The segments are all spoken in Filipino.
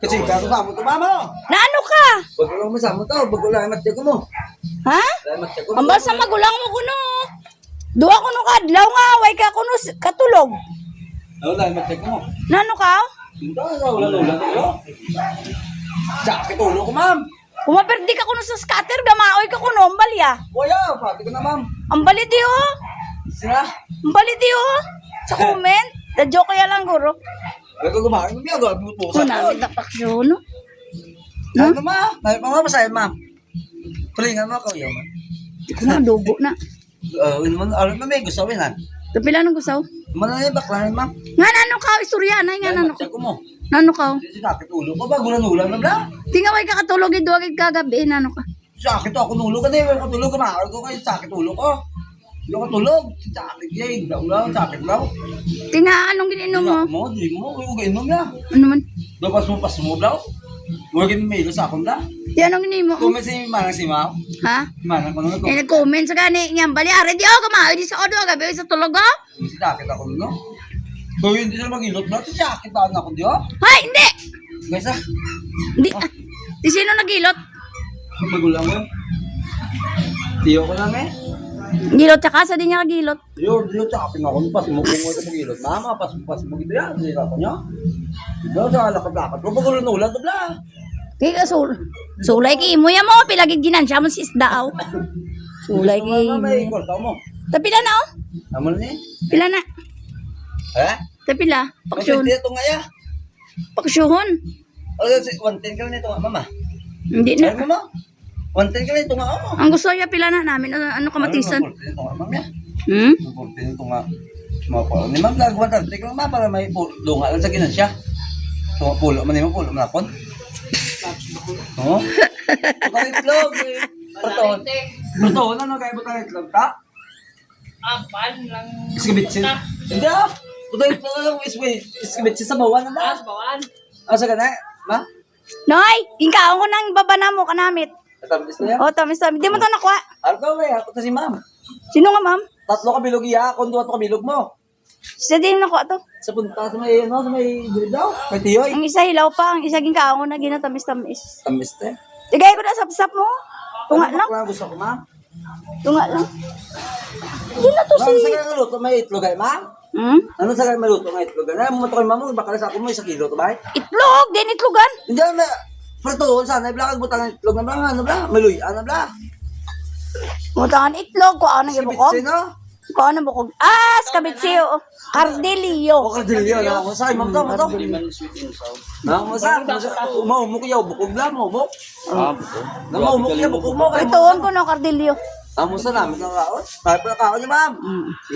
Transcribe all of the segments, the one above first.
Kasi kasama to mama. Na ano ka? Bago lang masama to, bago lang matya ko mo. Ha? Ko. Ang basa magulang mo kuno. Duwa kuno kadlaw nga way ka kuno katulog. Matya ko mo. Nano ka? Hindi wala wala to. Sakit ulo ko ma'am. Kumaperdi ka kuno sa scatter gamaoy ka kuno ambalya. Kuya, pati ko na ma'am. Ambali di oh. Sina? Ambali di oh. Sa comment. Da joke ya lang guro. Bago gumahin mo biya, gabi mo po. Kuna kita paksyo no. Ano ma? May mga masahin ma'am. Palingan mo ako yun. Kuna dugo na. Uh, yun man, alam mo may gusto ko yan. Tapila nang gusaw. Manay bakla ma'am. Nga nano ka istorya na nga nano ka. Nano ka? Kasi sakit ulo ko, bago lang ulan na bla. Tinga way ka katulog id duwag kagabi nano ka. Sakit ako nulo ka din, ako tulog ka ko kayo sakit ulo ko. Hindi ako tulog, sakit yan, daw lang, sakit daw. Tinga anong gininom mo? Mo, di mo, huwag inom ya. Ano man? Dapas mo pas mo daw. Huwag inom may sa akong da. Di anong ginimo? Kung may si manang si ma'am, Ha? manang ko nung Eh, nag-comment sa gani nga bali are di ako kamaoy di sa odo gabi sa tulog oh. Sakit ako nulo. Kung hindi sila mag-ilot na, sakit ako na ako di oh. Hay, hindi. Guys ah, Di ah. Di sino nagilot? magulang mo. Tiyo ko lang eh. Gilot tsaka sa di niya kagilot. Yo, yo, chopping ako. Pas mo kung mo sa gilot. Mama, pas pas mo gito yan. Hindi ako niya. Daw sa lakad-lakad. Kung pag ulan ulan, tabla. Kaya sul sulay ki imo ya mo pilagid ginansya mo si isda aw. Sulay ki. Mo. Tapila na oh. Naman ni. Pila na. Ha? Tapila. Paksyon. Pagsunti ito nga ya. Paksyuhon. O, si 110 ka nito mama. Hindi na. mama. 110 ka ito nga, mama. Ang gusto niya pila na namin ano, ano kamatisan. 110 ito nga, mama. ya. Hmm? 110 ito nga. Ni ma'am, gagawa tayo. Tika lang, mama, para may pulo nga lang sa ginansya. So, pulo man mo, pulo man akon. Oo. Butang itlog. eh. Proton. Proton, ano kaya butang itlog, ta? Apan lang. Iskibitsin. Hindi ah. Butang itlog lang, iswe. Iskibitsin sa bawan, ano? Taas bawan. Ah, sa ganay, ma? Noy, inkaon ko nang baba na mo kanamit. Natambis na yan. O, tamis tamis. Di mo to nakuha. Ano ka, may ako to si ma'am. Sino nga ma'am? Tatlo ka bilog iya, kung duwa to ka bilog mo. Siya din nakuha to. Sa punta sa may, ano, sa may bilog daw. May tiyoy. Ang isa hilaw pa, ang isa ginkaon na ginatamis-tamis. Tambis te. Tigay ko na sapsap mo. Tunga Ano lang, ba gusto ko, ma'am? tunga lang. Hindi na to Ma'am, si... sa kaya luto may itlog ay, ma'am? Hmm? Ano sa kaya maluto nga itlog? Ano mo to kay ma'am? Baka sa ako mo isang kilo to ba? Itlog, din itlogan. Hindi na. Prato, sana ibla ka butang itlog na bla, ano bla? Maluy, ano bla? Mutangan itlog, ko ako nang ibukog. Sino? Ko ako nang bukog. Ah, skabitsi, o. Cardelio. O kadilyo na ako sa imam to, mo to. Na mo sa, mo mo kuya bukog la mo mo. Ah, Na mo mo kuya bukog mo. Ituon ko no, Cardelio. Amo sa namin ng kaon. Tayo pa kaon niyo, ma'am.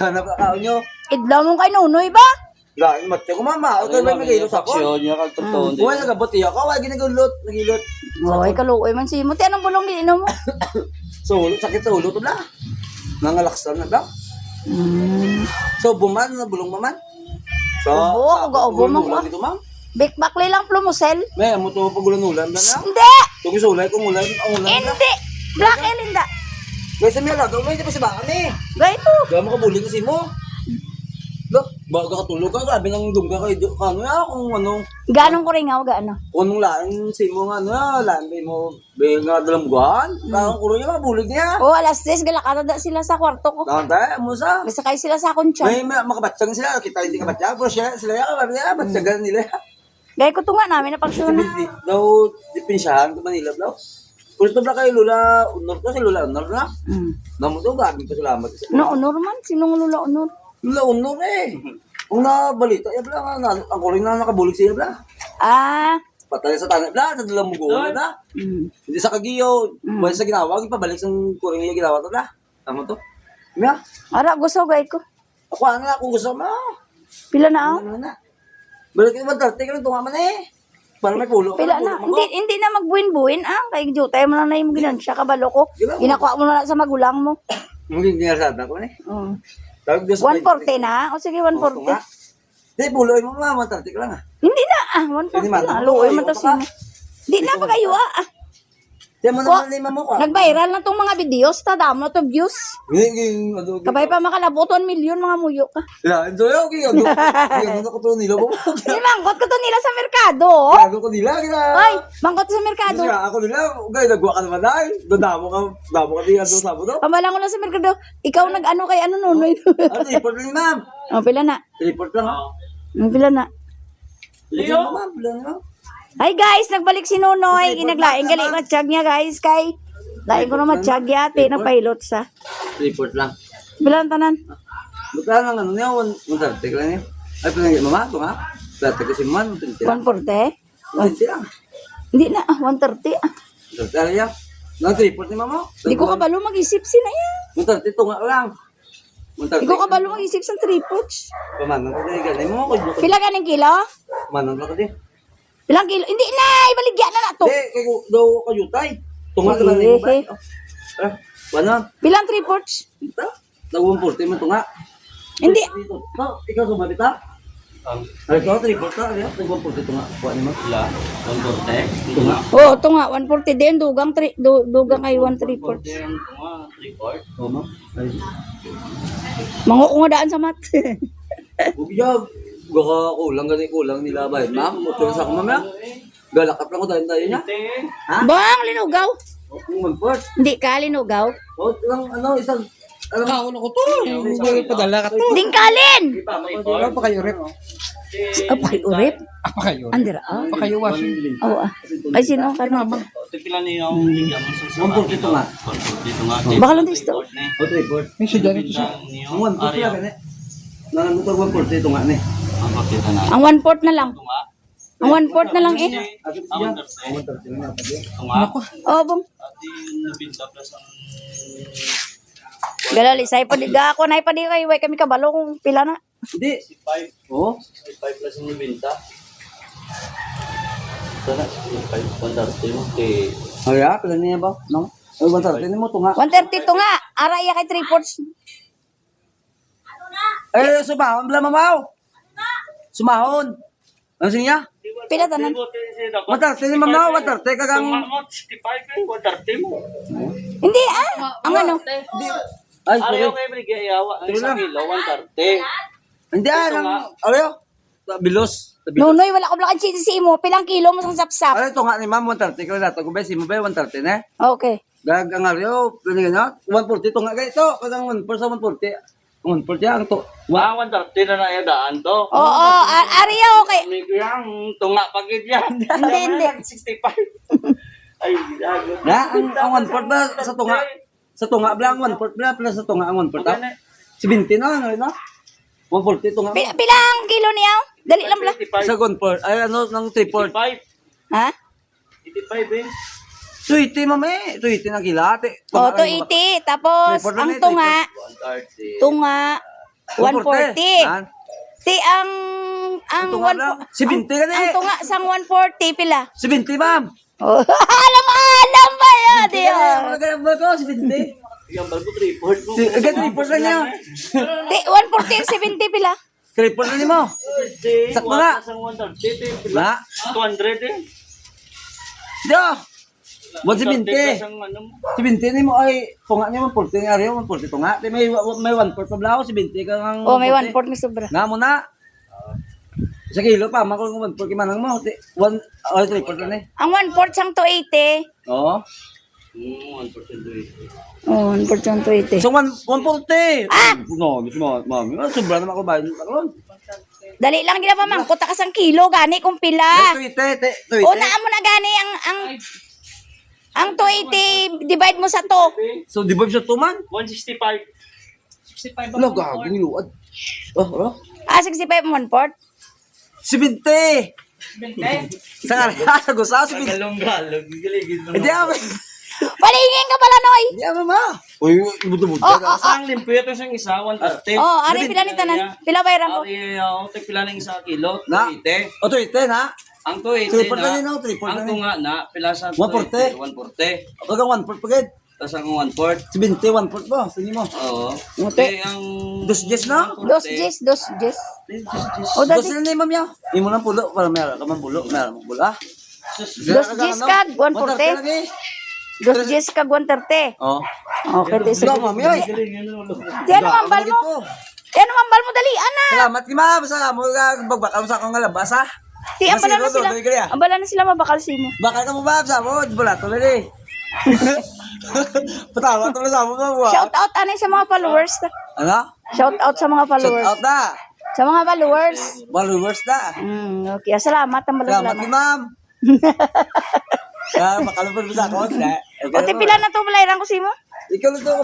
Hanap ka kaon niyo. Idlaw mo kay Nunoy ba? Lain matya ko mama. O kay may magilot ako. niya kagtotoo. Buhay nagabuti ako, wag ginagulot, nagilot. Oy, kaluoy man si mo. Ti anong bulong giinom mo? So, ulo, sakit sa ulo to bla. Nangalaksan na bla. Hmm. So, buman na bulong maman. So, Ubo, ako ga ubo mo ko. Dito, ma'am. Big bakli lang plumusel. May amo to pagulan-ulan ba na? Hindi! Tugi sa ulay kung ulan, ang ulan na. Hindi! Black Elinda. Kaysa may lagaw, may di pa si baka ni. Gaito. Gama ka buli kasi mo. Baga ka tulog ka, grabe nang dungga ka, ido- ka ano ya, kung ano, Ganong ko rin nga, gaano. kung anong lain si mo nga, ano ya, lain ba mo, be nga dalamguan, kakang kulo niya, mabulig niya. O, alas 10, galakada da sila sa kwarto ko. Tayo, mo sa. Masakay sila sa akong tiyan. May, may makabatsang sila, kita hindi kabatsang, pero siya, sila ya, sabi niya, batsagan nila. Gaya ko to nga namin na. Di, daw, dipinsahan ko Manila, daw. Ito ba kay Lula, unor ko, si Lula, unor na. Mm. Namo to, gabi pa salamat. No, honor man. Sinong lula honor? Lula, unor eh. Kung nabalita, ya bla, nga, ang kuling na nakabulig siya, bla. Ah. Patay sa tanay, bla, sa dalang mugo, na. Mm. Hindi sa kagiyo, mm. sa ginawa, ipabalik sa kuring niya ginawa to, bla. Tama to. Miya, Ara, gusto gay ko. ako ano na, kung gusto mo, Pila na ako? ano na. Balik ka ba, darte ka lang tunga man eh. Para may pulo. Pila na. Hindi, hindi na magbuin-buin ah. Kay Jutay mo na na yung ginansya kabalo ko. Ginakuha mo na lang sa magulang mo. Hindi ginasada ko eh. Mm. Tawag Diyos sa 140 na? O sige, 140. Hindi, pulo mo mama, darte ka lang ah. Hindi na ah. 140 Hindi, man. na. Luoy man to sino. Hindi na pa kayo ah. Tiyan mo naman lima mo ka. Nag-viral na tong mga videos, tadam na to views. Ano, Kabay pa makalabot 1 million mga muyo ka. La, ito yung ging, ano. Ano ko to nila. Di mangkot ko to nila sa merkado. oh. Gago ko nila, gina. Ay, mangkot sa merkado. Kasi ako nila, gaya, nagwa ka naman dahil. Damo ka, damo ka din, ano, sabo to. Pamalang ko lang sa merkado. Ikaw nag-ano kay ano nunoy. Ano, report lang, ma'am. oh, pila na. Report lang, ha. Oh, pila na. Leo? Ma'am, pila na. Hi guys, nagbalik si Nunoy. Ginaglaing gali matsyag niya guys kay. Laing ko na matsyag yate na pilot sa. Report lang. Bilang tanan. Magkano lang, ano niya, one, thirty ka lang niya. Ay, pinag mama, ito nga. Dati kasi man, one thirty lang. 140. One thirty lang. Hindi na, ah, 130. ah. One thirty lang yan. Nang report ni mama. Hindi ko kabalo mag-isip sina yan. One thirty, ito nga lang. Hindi ko kabalo mag-isip sa tripods. Pamanang ka din, galing mo, Pila ganing kilo? Pamanang ka din. Pilang kilo? Hindi na, ibaligya na na to. Eh, kay daw kayo tay. Tunga ka lang Eh, ni ba? eh. Ah, wala. Pilang tripods? Ita. Dawang porte mo tunga. Hindi. Dito. No, ikaw sumabit ha? Um, ay, ikaw, triport ka. Ano, dawang porte tunga. Kuha ni mo. Wala. Dawang porte. Tunga. Oo, oh, ito nga, 140 din. Dugang, tri, du, dugang ay 1 tripods. Tunga, triport. Oo, ma'am. Ay, Mango ko nga daan sa mat. bubiyag. Baka kulang gani kulang nila ba? Ma'am, mutuwa sa ako mamaya. Galakap lang ko dahil tayo niya. Ha? Bang, linugaw. Kung. Hindi ka, linugaw. O, lang, ano, isang, alam Kauna ko to. Yung padala ka to. Dingkalin! Wala pa kayo rep. Apa kay urip? Apa kayo? Andira, ah. Pa kayo washing. Oo, ah. Ay, sino ka na ba? Tipila niya yung bigyan mo sa Ang porte tunga. dito nga. Baka lang disto. O, triport. May siya dyan ito siya. Ang one porte lang gani. Nangangutar one porte tunga ni. Ang pakita na. Ang one port na lang. Ang one port na lang eh. Ako Ang Ang na Tunga. Oo, bong. Ang Galali, say pa di ga ako na pa di kay way kami kabalo kung pila na. Hindi. 5. Oo. 5 plus yung nabinta. Sana, 5 130 mo. Okay. Ay, ah, pala niya ba? No? Ay, one porte ni mo tunga. 130 to nga. Ara iya kay three ports. Eh, sumahon bala mamaw. Sumahon. Ano siya? Pila tanan. One porte ni mamaw, one porte kagang Mga 65 eh, 130 mo. Hindi ah. Ang ano? Ay, Ano sorry. yung kay Brigay Yawa? Ang isang kilo, 130. Hindi ah, nang Ayo. Bilos. Bilos. Nunoy, wala ko blakan si mo. Pilang kilo mo sang sapsap. Ay, tunga ni ma'am 130 ko na to. Kung ba si mo ba 130 na? Okay. Gag ang aryo, ano ganyan? 140 tunga gay to. Kagang 1 sa 140. 140 ang to. Ah, 130 na na yung daan to. Oo, a- ariya okay. Amigo yan, tunga pagid yan. Hindi, hindi. 65. Ay, gago. Na, ang, ang 1 ba sa tunga? Sa tunga bla ang 1 bla plus sa tunga ang 1 ah. Si 20 na ano na? 140 tunga. Pila, pilang kilo niya? Dali lang bla. 85. Sa 1 ay ano ng 3 port. 85. Ha? 85 eh. Tuiti mame, tuiti na kilate. O, 280. Tapos, Report na ang na, tunga, 130. tunga, 140. Ti ang, ang, tunga one, lang. Si 20 ka ang tunga sang 140 pila. Si 20 ma'am. Oh, alam mo, alam ba yan? Di Kaya oh. mga ganyan ba ko si 20? Yung bago report mo. Si agad report lang niya. Di, 140 ang 70 pila. Report na ni mo. Sak mo nga. Sa 130 eh. Na. 200 eh. Dio. Buat si 20. Ang ano mo. Si 20 ni mo ay tunga niya 140 ni Aryo 140 tunga. Di may may 1 port pa blaw si 20 ka ang Oh, may 140 may sobra. Na mo na. Sa kilo pa, makul ng 1 port manang mo. One, oh, report na ni. Ang 140 sang 280. Oo. Hmm, 1% eh. Oh, 140 sang 280. So 1 140. Ah! No, di mo mami. Sobra na ako bayad karon. Dali lang gina pa mangkot ka sang kilo gani kung pila. Tuite, te, tuite. O naa mo na gani ang ang ang 280 divide mo sa to. So di ba siya tuman? 165. 65 Wala gago luad. Oh, oh. Ah, 65 mo 1 port. Si 20. Sa nga sa gusa si 20. Galong-galong. Hindi ako. Palingin ka pala noy. Hindi ako ma. Uy, buto-buto. Oh, oh, Ang limpyo ito sa isa, 130. oh, ari pila ni tanan. Pila bayran ko. Ari, ako, tek pila ng isa kilo, Na? 280. O tuite na. Ang 280 Triple na na, nino, triple na ang nino. tunga na, pila sa 140. 140. Kagang 1 port pagid. Tapos ang 1 port. Si 20 1 port ba? Sige mo. Oo. Muti. Eh, ang... Dos jes na? Dos jis, dos jis. O Dos dati na ni ma'am ya. Imo nang pulo para meron ka man pulo, meron mo pulo ah. dos jis kag 140. Dos Jessica Guanterte. Oh. Okay, di Ikaw, sige. mami, oy. Di ano mambal mo? Di ano mo dali ana. Salamat ki ma'am. Salamat ka bagbakal sa akong ngalabas ha. Di ang bala na sila. Ang bala na sila mabakal si mo. Bakal ka mo ba sa mo? Wala to na eh. Patawa to na sa mo ba? Shout out anay sa mga followers. Ano? Shout out sa mga Shout followers. out na. Sa mga followers. Followers na. Mm, okay. Ah, Salamat ang salamat. ma'am. Kaya makalupad mo sa ako. O te pila na to balairan ko si mo? Ikaw to